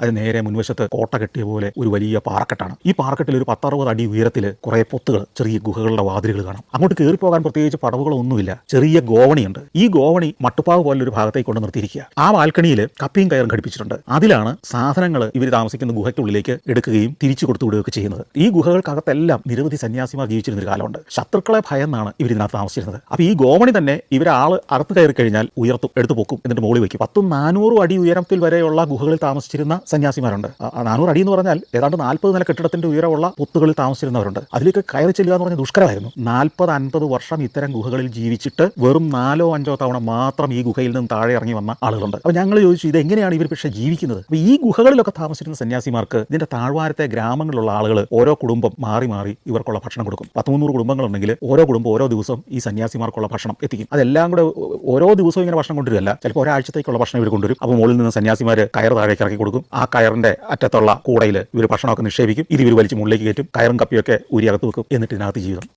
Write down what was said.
അത് നേരെ മുൻവശത്ത് കോട്ട കെട്ടിയ പോലെ ഒരു വലിയ പാറക്കെട്ടാണ്. ഈ പാറക്കെട്ടിൽ ഒരു പത്തറുപത് അടി ഉയരത്തിൽ കുറെ പൊത്തുകൾ ചെറിയ ഗുഹകളുടെ വാതിലുകൾ കാണാം. അങ്ങോട്ട് കയറിപ്പോകാൻ പ്രത്യേകിച്ച് പടവുകളൊന്നുമില്ല. ചെറിയ ഗോവണിയുണ്ട്. ഈ ഗോവണി മട്ടുപ്പാവ് പോലെ ഒരു ഭാഗത്തേക്ക് കൊണ്ട് നിർത്തിയിരിക്കുക. ആ ബാൽക്കണിയിൽ കപ്പിയും കയറും ഘടിപ്പിച്ചിട്ടുണ്ട്. അതിലാണ് സാധനങ്ങൾ ഇവർ താമസിക്കുന്ന ഗുഹയ്ക്കുള്ളിലേക്ക് എടുക്കുകയും തിരിച്ചു കൊടുത്തുവിടുകയൊക്കെ ചെയ്യുന്നത്. ഈ ഗുഹകൾക്കകത്തെല്ലാം നിരവധി സന്യാസിമാർ ജീവിച്ചിരുന്ന ഒരു കാലമുണ്ട്. ശത്രുക്കളെ ഭയന്നാണ് ഇവർ ഇതിനകത്ത് താമസിച്ചിരുന്നത്. അപ്പോൾ ഈ ഗോവണി തന്നെ ഇവരാൾ അറുത്ത് കയറി കഴിഞ്ഞാൽ ഉയർത്തും എടുത്തു പൊക്കും എന്നിട്ട് മുകളിൽ വയ്ക്കും. പത്തും നാനൂറും അടി ഉയരത്തിൽ വരെയുള്ള ഗുഹകളിൽ താമസിച്ചിരുന്ന സന്യാസിമാരുണ്ട്. നാനൂറ് അടി എന്ന് പറഞ്ഞാൽ ഏതാണ്ട് നാൽപ്പത് നില കെട്ടിടത്തിന്റെ ഉയരമുള്ള പൊത്തുകളിൽ താമസിച്ചിരുന്നവരുണ്ട്. അതിലേക്ക് കയറി ചെല്ലുക എന്ന് പറഞ്ഞാൽ ദുഷ്കരമായിരുന്നു. നാൽപ്പത് അൻപത് വർഷം ഇത്തരം ഗുഹകളിൽ ജീവിച്ചിട്ട് വെറും നാലോ അഞ്ചോ തവണ മാത്രം ഈ ഗുഹയിൽ നിന്ന് താഴെ ഇറങ്ങി വന്ന ആളുകളുണ്ട്. അപ്പോൾ ഞങ്ങൾ ചോദിച്ചു ഇത് എങ്ങനെയാണ് ഇവർ പക്ഷേ ജീവിക്കുന്നത്? അപ്പോൾ ഈ ഗുഹകളിലൊക്കെ താമസിക്കുന്ന സന്യാസിമാർക്ക് ഇതിന്റെ താഴ്വാരത്തെ ഗ്രാമങ്ങളിലുള്ള ആളുകൾ ഓരോ കുടുംബം മാറി മാറി ഇവർക്കുള്ള ഭക്ഷണം കൊടുക്കും. പത്ത് മുന്നൂറ് കുടുംബങ്ങളുണ്ടെങ്കിൽ ഓരോ കുടുംബം ഓരോ ദിവസം ഈ സന്യാസിമാർക്കുള്ള ഭക്ഷണം എത്തിക്കും. അതെല്ലാം കൂടെ ഓരോ ദിവസവും ഇങ്ങനെ ഭക്ഷണം കൊണ്ടുവരില്ല ചിലപ്പോൾ ഒരാഴ്ചത്തേക്കുള്ള ഭക്ഷണം ഇവർ കൊണ്ടുവരും. അപ്പോൾ മുകളിൽ നിന്ന് സന്യാസിമാർ കയർ താഴേക്ക് ഇറക്കി കൊടുക്കും. കയറിന്റെ അറ്റത്തുള്ള കൂടയിൽ ഇവർ ഭക്ഷണമൊക്കെ നിക്ഷേപിക്കും. ഇത് ഇവർ വലിച്ച് മുകളിലേക്ക് കയറ്റും. കയറും കപ്പിയൊക്കെ ഉരിയകത്ത് വെക്കും. എന്നിട്ട് ഇതിനകത്ത് ജീവിതം